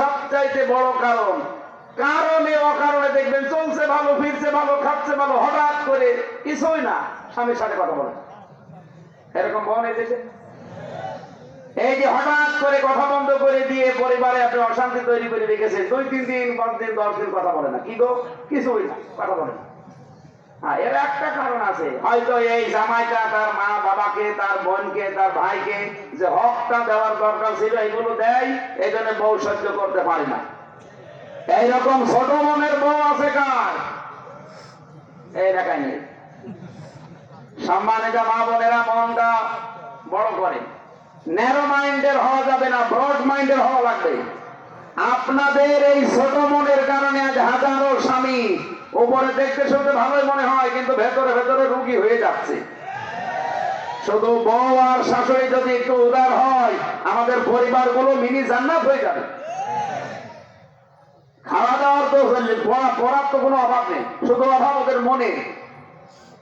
সবচাইতে বড় কারণ। কারণে অকারণে দেখবেন চলছে ভালো, ফিরছে ভালো, খাচ্ছে ভালো, হঠাৎ করে কিছুই না। স্বামীর সাথে কথা বলে। এরকম এই দেশে? এই যে হঠাৎ করে কথা বন্ধ করে দিয়ে পরিবারে আপনি অশান্তি তৈরি করে রেখেছেন, দুই তিন দিন, পাঁচ দিন, দশ দিন কথা বলে না। কি গো? কিছুই না, কথা বলে না। এর একটা কারণ আছে। হয়তো এই জামাইটা তার মা বাবাকে, তার বোনকে, তার ভাইকে যে হকটা দেওয়ার দরকার ছিল, এগুলো দেয় এই জন্য বউ সহ্য করতে পারে না। এইরকম ছোট মনের বউ আছে কার? এই নেই সম্মানিত মা বোনেরা, মনটা বড় করে। ন্যারো মাইন্ডের হওয়া যাবে না ব্রড মাইন্ডের হওয়া লাগবে। আপনাদের এই ছোট মনের কারণে আজ হাজারো স্বামী উপরে দেখতে শুনতে ভালোই মনে হয় কিন্তু ভেতরে ভেতরে রুগী হয়ে যাচ্ছে। শুধু বউ আর শাশুড়ি যদি একটু উদার হয়, আমাদের পরিবারগুলো মিনি জান্নাত হয়ে যাবে। খাওয়া দাওয়ার তো পড়া- পড়ার তো কোনো অভাব নেই। শুধু অভাব ওদের মনে।